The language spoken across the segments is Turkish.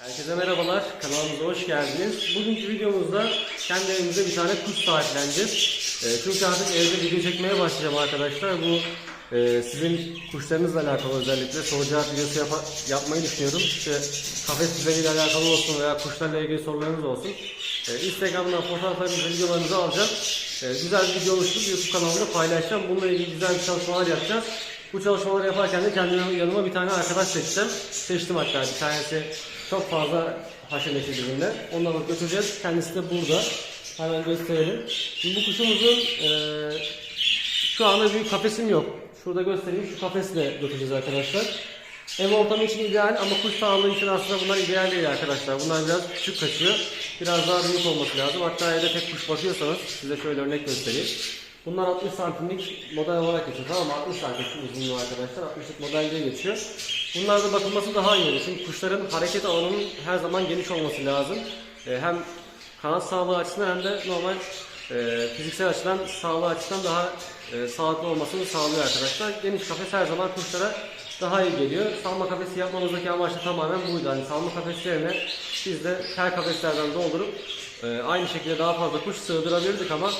Herkese merhabalar, kanalımıza hoş geldiniz. Bugünkü videomuzda kendi evimize bir tane kuş sahipleneceğiz. Ee, çünkü artık evde video çekmeye başlayacağım arkadaşlar. Bu e, sizin kuşlarınızla alakalı özellikle soru cevap videosu yapa- yapmayı düşünüyorum. İşte kafes düzeniyle alakalı olsun veya kuşlarla ilgili sorularınız olsun. Ee, Instagram'dan fotoğraflarınızı, videolarınızı alacağım. Ee, güzel bir video oluşturup YouTube kanalımda paylaşacağım. Bununla ilgili güzel bir çalışmalar yapacağız. Bu çalışmaları yaparken de kendime yanıma bir tane arkadaş seçtim. Seçtim hatta bir tanesi çok fazla haşır neşir. Onu alıp götüreceğiz. Kendisi de burada. Hemen gösterelim. Şimdi bu kuşumuzun eee şu anda bir kafesim yok. Şurada göstereyim. Şu kafesle götüreceğiz arkadaşlar. Ev ortamı için ideal ama kuş sağlığı için aslında bunlar ideal değil arkadaşlar. Bunlar biraz küçük kaçıyor. Biraz daha büyük olması lazım. Hatta evde tek kuş bakıyorsanız size şöyle örnek göstereyim. Bunlar 60 santimlik model olarak geçiyor tamam mı? 60 santim uzunluğu arkadaşlar. 60'lık model diye geçiyor. Bunlarda bakılması daha iyi. Çünkü kuşların hareket alanının her zaman geniş olması lazım. Ee, hem kanat sağlığı açısından hem de normal e, fiziksel açıdan sağlığı açısından daha e, sağlıklı olmasını sağlıyor arkadaşlar. Geniş kafes her zaman kuşlara daha iyi geliyor. Salma kafesi yapmamızdaki amaç da tamamen buydu. Hani salma kafeslerine biz de tel kafeslerden doldurup e, aynı şekilde daha fazla kuş sığdırabilirdik ama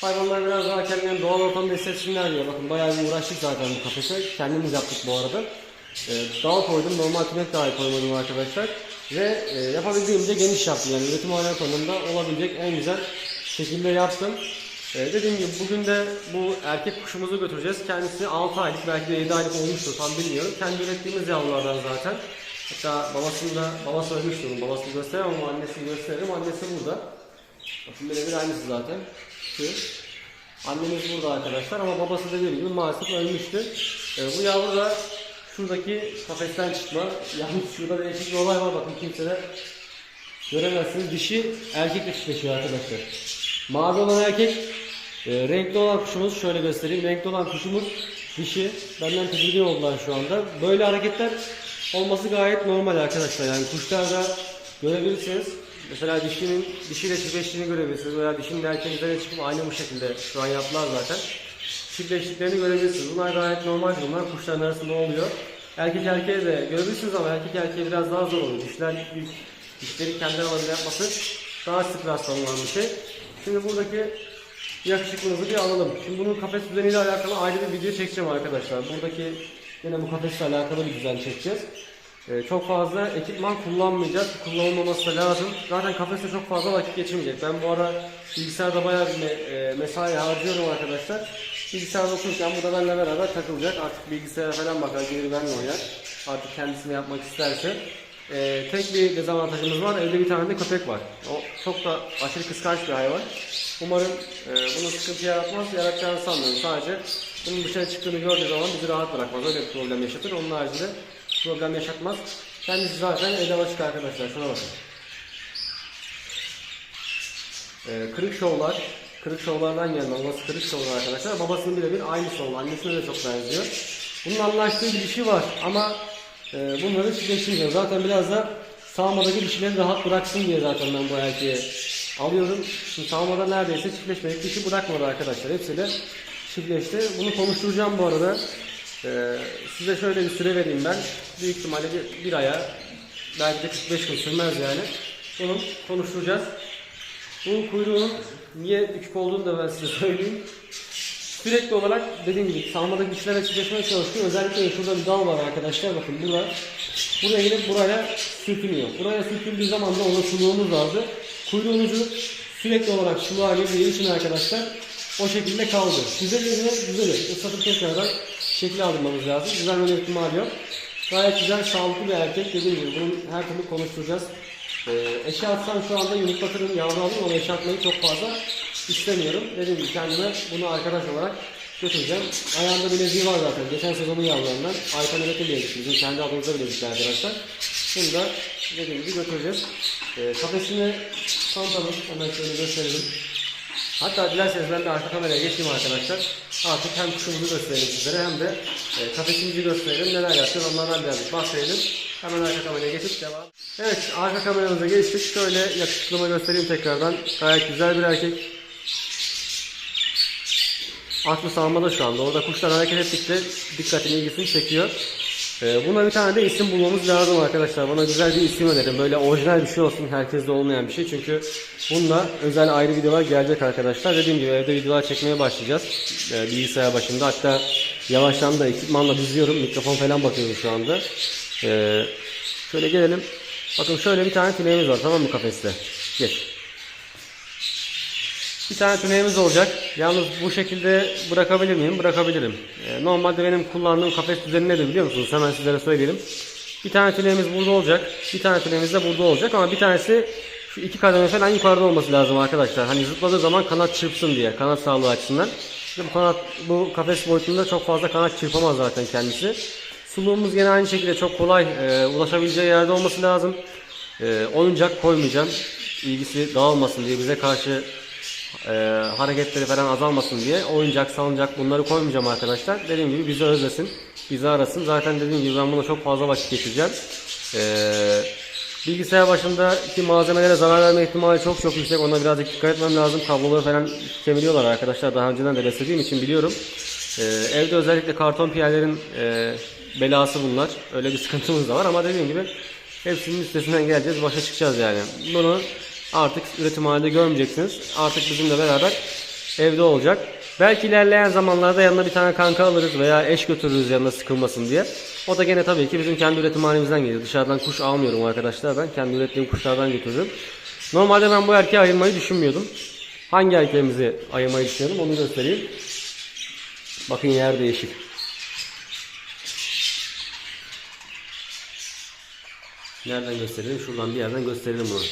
hayvanlar biraz daha kendilerini doğal ortamda hissetsinler diye. Bakın bayağı bir uğraştık zaten bu kafese. Kendimiz yaptık bu arada. E, dal koydum. Normal tünek dahi koymadım arkadaşlar. Ve e, yapabildiğimce geniş yaptım. Yani üretim hayatlarında olabilecek en güzel şekilde yaptım. Ee, dediğim gibi bugün de bu erkek kuşumuzu götüreceğiz. Kendisi 6 aylık belki de 7 aylık olmuştur tam bilmiyorum. Kendi ürettiğimiz yavrulardan zaten. Hatta babasını da babası ölmüştür. onun Babasını gösteremem ama annesini gösteririm. Annesi burada. Bakın birebir aynısı zaten. Şu. Annemiz burada arkadaşlar ama babası dediğim gibi maalesef ölmüştü. Ee, bu yavru da şuradaki kafesten çıkma. Yalnız şurada değişik bir olay var bakın kimse de göremezsiniz. Dişi erkekle çiftleşiyor arkadaşlar. Mavi olan erkek, e, renkli olan kuşumuz şöyle göstereyim. Renkli olan kuşumuz dişi. Benden tedirgin oldular şu anda. Böyle hareketler olması gayet normal arkadaşlar. Yani kuşlarda görebilirsiniz. Mesela dişinin dişiyle çiftleştiğini görebilirsiniz veya dişinin erkeklere çıkıp aynı bu şekilde şu an yaptılar zaten. Çiftleştiklerini görebilirsiniz. Bunlar gayet normal durumlar. Kuşların arasında oluyor. Erkek erkeğe de görebilirsiniz ama erkek erkeğe biraz daha zor oluyor. Dişler büyük. Dişleri kendi aralarında yapması daha sık rastlanılan bir şey. Şimdi buradaki yakışıklınızı bir alalım. Şimdi bunun kafes düzeniyle alakalı ayrı bir video çekeceğim arkadaşlar. Buradaki yine bu kafesle alakalı bir düzen çekeceğiz. Ee, çok fazla ekipman kullanmayacağız. Kullanılmaması da lazım. Zaten kafeste çok fazla vakit geçirmeyecek. Ben bu ara bilgisayarda bayağı bir me- e, mesai harcıyorum arkadaşlar. Bilgisayarda okurken bu da benimle beraber takılacak. Artık bilgisayara falan bakar, geri benimle oynar. Artık kendisini yapmak isterse. Ee, tek bir dezavantajımız var. Evde bir tane de köpek var. O çok da aşırı kıskanç bir hayvan. Umarım e, bunu sıkıntı yaratmaz. Yaratacağını sanmıyorum. Sadece bunun dışarı çıktığını gördüğü zaman bizi rahat bırakmaz. Öyle bir problem yaşatır. Onun haricinde problem yaşatmaz. Kendisi zaten evde açık arkadaşlar. Şuna bakın. Ee, kırık şovlar. Kırık şovlardan gelme. Babası kırık şovlar arkadaşlar. Babasının birebir aynısı oldu. Annesine de çok benziyor. Bunun anlaştığı bir dişi var ama e, bunları çiftleştirmiyor. Zaten biraz da sağmadaki dişileri rahat bıraksın diye zaten ben bu erkeği alıyorum. Şimdi sağmada neredeyse çiftleşmedik. Dişi bırakmadı arkadaşlar. Hepsiyle çiftleşti. Bunu konuşturacağım bu arada. Ee, size şöyle bir süre vereyim ben. Büyük ihtimalle bir, bir aya belki de 45 gün sürmez yani. Bunu konuşturacağız. Bunun kuyruğunun niye küçük olduğunu da ben size söyleyeyim. Sürekli olarak dediğim gibi salmadaki dişlerle çiftleşmeye çalışıyor. Özellikle şurada bir dal var arkadaşlar. Bakın burada. Buraya gidip buraya sürtünüyor. Buraya sürtüldüğü zaman da ona çuluğumuz vardı. Kuyruğun sürekli olarak çuluğa girdiği için arkadaşlar o şekilde kaldı. Düzelir mi? Düzelir. Islatıp tekrardan şekil aldırmamız lazım. Düzelmeme ihtimali yok. Gayet güzel, sağlıklı bir erkek. Dediğim gibi bunu her türlü konuşturacağız. Ee, eşe atsam şu anda yumurtlatırım, yavru alırım ama eşe atmayı çok fazla istemiyorum. Dediğim gibi kendime bunu arkadaş olarak götüreceğim. Ayağında bileziği var zaten. Geçen sezonun yavrularından. Aykan Evet'e bilezik. Bizim kendi adımıza bilezik arkadaşlar. Bunu da dediğim gibi götüreceğiz. Ee, kafesini tanıtalım. Hemen şöyle gösterelim. Hatta dilerseniz ben de arka kameraya geçeyim arkadaşlar. Artık hem kuşumuzu gösterelim sizlere hem de e, kafesimizi gösterelim. Neler yapacağız onlardan birazcık bahsedelim. Hemen arka kameraya geçip devam. Evet arka kameramıza geçtik. Şöyle yakışıklığımı göstereyim tekrardan. Gayet güzel bir erkek. Aklı sağlamada şu anda. Orada kuşlar hareket ettikçe dikkatini ilgisini çekiyor. Ee, buna bir tane de isim bulmamız lazım arkadaşlar. Bana güzel bir isim önerin. Böyle orijinal bir şey olsun. Herkeste olmayan bir şey. Çünkü bununla özel ayrı videolar gelecek arkadaşlar. Dediğim gibi evde videolar çekmeye başlayacağız. Ee, bilgisayar başında. Hatta yavaştan da ekipmanla düzüyorum. Mikrofon falan bakıyorum şu anda. Ee, şöyle gelelim. Bakın şöyle bir tane tüneğimiz var tamam mı kafeste? Geç. Bir tane tüneğimiz olacak. Yalnız bu şekilde bırakabilir miyim? Bırakabilirim. Ee, normalde benim kullandığım kafes düzeni nedir biliyor musunuz? Hemen sizlere söyleyelim. Bir tane tüneğimiz burada olacak. Bir tane tüneğimiz de burada olacak ama bir tanesi şu iki kademe falan yukarıda olması lazım arkadaşlar. Hani zıpladığı zaman kanat çırpsın diye. Kanat sağlığı açısından. Bu kanat bu kafes boyutunda çok fazla kanat çırpamaz zaten kendisi. Suluğumuz yine aynı şekilde çok kolay e, ulaşabileceği yerde olması lazım. E, oyuncak koymayacağım. İlgisi dağılmasın diye bize karşı e, hareketleri falan azalmasın diye oyuncak, salıncak bunları koymayacağım arkadaşlar. Dediğim gibi bizi özlesin, bizi arasın. Zaten dediğim gibi ben buna çok fazla vakit geçireceğim. E, bilgisayar başındaki malzemelere zarar verme ihtimali çok çok yüksek. Ona birazcık dikkat etmem lazım. Kabloları falan kemiriyorlar arkadaşlar. Daha önceden de beslediğim için biliyorum. E, evde özellikle karton piyerlerin e, belası bunlar. Öyle bir sıkıntımız da var ama dediğim gibi hepsinin üstesinden geleceğiz. Başa çıkacağız yani. Bunu artık üretim halinde görmeyeceksiniz. Artık bizimle beraber evde olacak. Belki ilerleyen zamanlarda yanına bir tane kanka alırız veya eş götürürüz yanına sıkılmasın diye. O da gene tabii ki bizim kendi üretim halimizden geliyor. Dışarıdan kuş almıyorum arkadaşlar ben. Kendi ürettiğim kuşlardan götürürüm. Normalde ben bu erkeği ayırmayı düşünmüyordum. Hangi erkeğimizi ayırmayı düşünüyordum onu göstereyim. Bakın yer değişik. Nereden gösterelim? Şuradan bir yerden gösterelim bunu.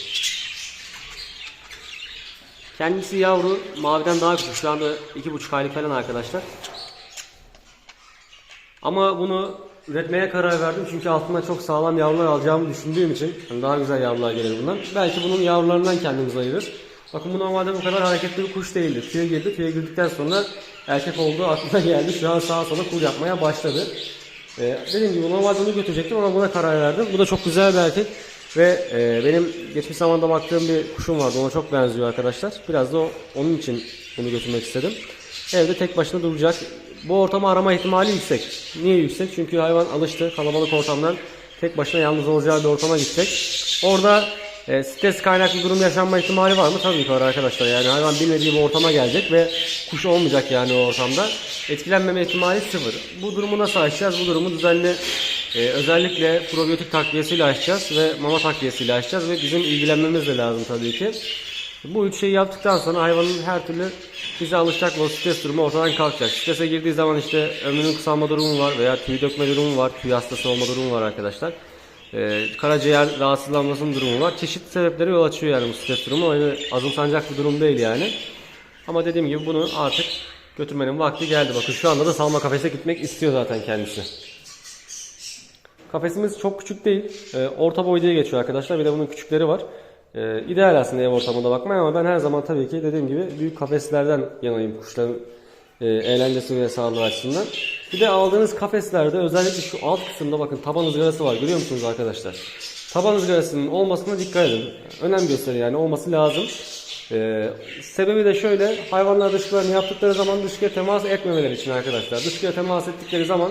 Kendisi yavru, maviden daha küçük. Şu anda iki buçuk aylık falan arkadaşlar. Ama bunu üretmeye karar verdim çünkü altında çok sağlam yavrular alacağımı düşündüğüm için yani daha güzel yavrular gelir bundan. Belki bunun yavrularından kendimiz ayırırız. Bakın bu normalde bu kadar hareketli bir kuş değildi. Tüye girdi. Tüye girdikten sonra erkek olduğu aklına geldi. Şu an sağa sola kul yapmaya başladı. Ee, dediğim gibi normalde onu götürecektim ama buna karar verdim. Bu da çok güzel bir erkek. Ve e, benim geçmiş zamanda baktığım bir kuşum vardı. Ona çok benziyor arkadaşlar. Biraz da o, onun için bunu götürmek istedim. Evde tek başına duracak. Bu ortamı arama ihtimali yüksek. Niye yüksek? Çünkü hayvan alıştı kalabalık ortamdan tek başına yalnız olacağı bir ortama gidecek. Orada e, stres kaynaklı durum yaşanma ihtimali var mı? Tabii ki var arkadaşlar. Yani hayvan bilmediği bir ortama gelecek ve kuş olmayacak yani o ortamda. Etkilenmeme ihtimali sıfır. Bu durumu nasıl aşacağız? Bu durumu düzenli e, özellikle probiyotik takviyesiyle aşacağız ve mama takviyesiyle aşacağız ve bizim ilgilenmemiz de lazım tabii ki. Bu üç şeyi yaptıktan sonra hayvanın her türlü bize alışacak ve stres durumu ortadan kalkacak. Strese girdiği zaman işte ömrünün kısalma durumu var veya tüy dökme durumu var, tüy hastası olma durumu var arkadaşlar. Ee, karaciğer rahatsızlanmasının durumu var. Çeşitli sebeplere yol açıyor yani bu stres durumu. Öyle azımsanacak bir durum değil yani. Ama dediğim gibi bunu artık götürmenin vakti geldi. Bakın şu anda da salma kafese gitmek istiyor zaten kendisi. Kafesimiz çok küçük değil. Ee, orta boy diye geçiyor arkadaşlar. Bir de bunun küçükleri var. Ee, ideal aslında ev ortamında bakmaya ama ben her zaman tabii ki dediğim gibi büyük kafeslerden yanayım kuşların e, eğlencesi ve sağlığı açısından. Bir de aldığınız kafeslerde özellikle şu alt kısımda bakın taban ızgarası var görüyor musunuz arkadaşlar? Taban ızgarasının olmasına dikkat edin. Önem gösterin yani olması lazım. Ee, sebebi de şöyle hayvanlar dışkılarını yaptıkları zaman dışkıya temas etmemeleri için arkadaşlar. Dışkıya temas ettikleri zaman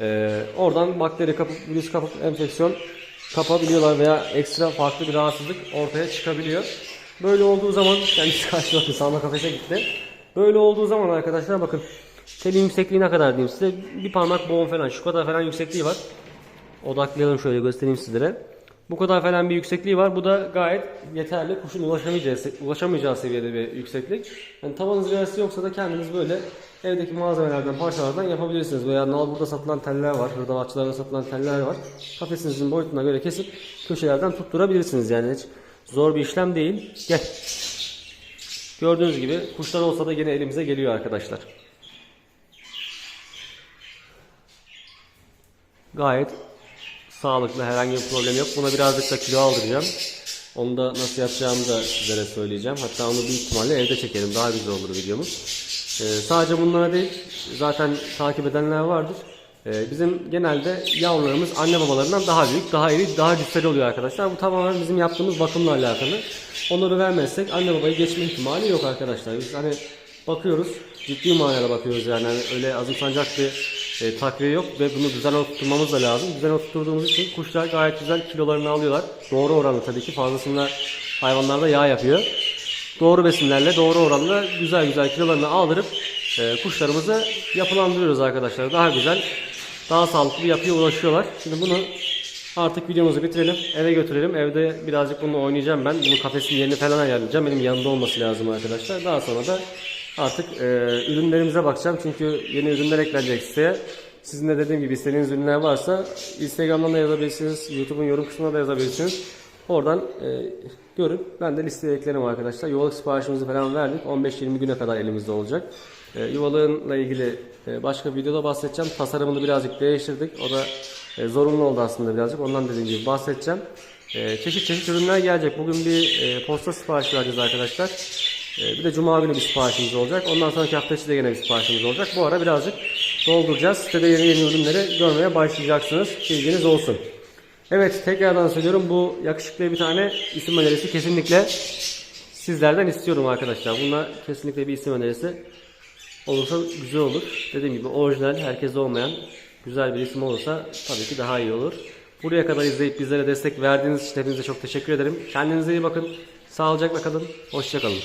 e, oradan bakteri kapıp virüs kapıp enfeksiyon kapabiliyorlar veya ekstra farklı bir rahatsızlık ortaya çıkabiliyor. Böyle olduğu zaman kendisi karşı bakın sağma kafese gitti. Böyle olduğu zaman arkadaşlar bakın telin yüksekliği ne kadar diyeyim size bir parmak boğum falan şu kadar falan yüksekliği var. Odaklayalım şöyle göstereyim sizlere. Bu kadar falan bir yüksekliği var. Bu da gayet yeterli. Kuşun ulaşamayacağı, ulaşamayacağı seviyede bir yükseklik. Yani tavan ızgarası yoksa da kendiniz böyle evdeki malzemelerden, parçalardan yapabilirsiniz. Veya nalburda satılan teller var. Hırdavatçılarda satılan teller var. Kafesinizin boyutuna göre kesip köşelerden tutturabilirsiniz. Yani hiç zor bir işlem değil. Gel. Gördüğünüz gibi kuşlar olsa da yine elimize geliyor arkadaşlar. Gayet sağlıklı herhangi bir problem yok. Buna birazcık da kilo aldıracağım. Onu da nasıl yapacağımı da sizlere söyleyeceğim. Hatta onu büyük ihtimalle evde çekerim. Daha güzel olur videomuz. Ee, sadece bunlara değil, zaten takip edenler vardır. Ee, bizim genelde yavrularımız anne babalarından daha büyük, daha iri, daha cüsseli oluyor arkadaşlar. Bu tamamen bizim yaptığımız bakımla alakalı. Onları vermezsek anne babayı geçme ihtimali yok arkadaşlar. Biz hani bakıyoruz, ciddi manada bakıyoruz yani. Hani öyle azımsanacak bir e, takviye yok ve bunu düzen oturtmamız da lazım. Düzen oturttuğumuz için kuşlar gayet güzel kilolarını alıyorlar. Doğru oranlı tabii ki fazlasında hayvanlarda yağ yapıyor. Doğru besinlerle doğru oranla güzel güzel kilolarını aldırıp e, kuşlarımızı yapılandırıyoruz arkadaşlar. Daha güzel, daha sağlıklı bir yapıya ulaşıyorlar. Şimdi bunu artık videomuzu bitirelim. Eve götürelim. Evde birazcık bununla oynayacağım ben. Bunun kafesin yerini falan ayarlayacağım. Benim yanında olması lazım arkadaşlar. Daha sonra da artık e, ürünlerimize bakacağım. Çünkü yeni ürünler eklenecek siteye. Sizin de dediğim gibi istediğiniz ürünler varsa Instagram'dan da yazabilirsiniz. YouTube'un yorum kısmına da yazabilirsiniz. Oradan e, görüp ben de listeye eklerim arkadaşlar. Yuvalık siparişimizi falan verdik. 15-20 güne kadar elimizde olacak. E, yuvalığınla ilgili e, başka bir videoda bahsedeceğim. Tasarımını birazcık değiştirdik. O da e, zorunlu oldu aslında birazcık. Ondan dediğim gibi bahsedeceğim. E, çeşit çeşit ürünler gelecek. Bugün bir e, posta siparişi vereceğiz arkadaşlar. E, bir de cuma günü bir siparişimiz olacak. Ondan sonraki hafta içi de yine bir siparişimiz olacak. Bu ara birazcık dolduracağız. Sitede yeni yeni ürünleri görmeye başlayacaksınız. Bilginiz olsun. Evet tekrardan söylüyorum bu yakışıklı bir tane isim önerisi kesinlikle sizlerden istiyorum arkadaşlar. Bununla kesinlikle bir isim önerisi olursa güzel olur. Dediğim gibi orijinal herkeste olmayan güzel bir isim olursa tabii ki daha iyi olur. Buraya kadar izleyip bizlere destek verdiğiniz için hepinize çok teşekkür ederim. Kendinize iyi bakın. Sağlıcakla kalın. Hoşçakalın.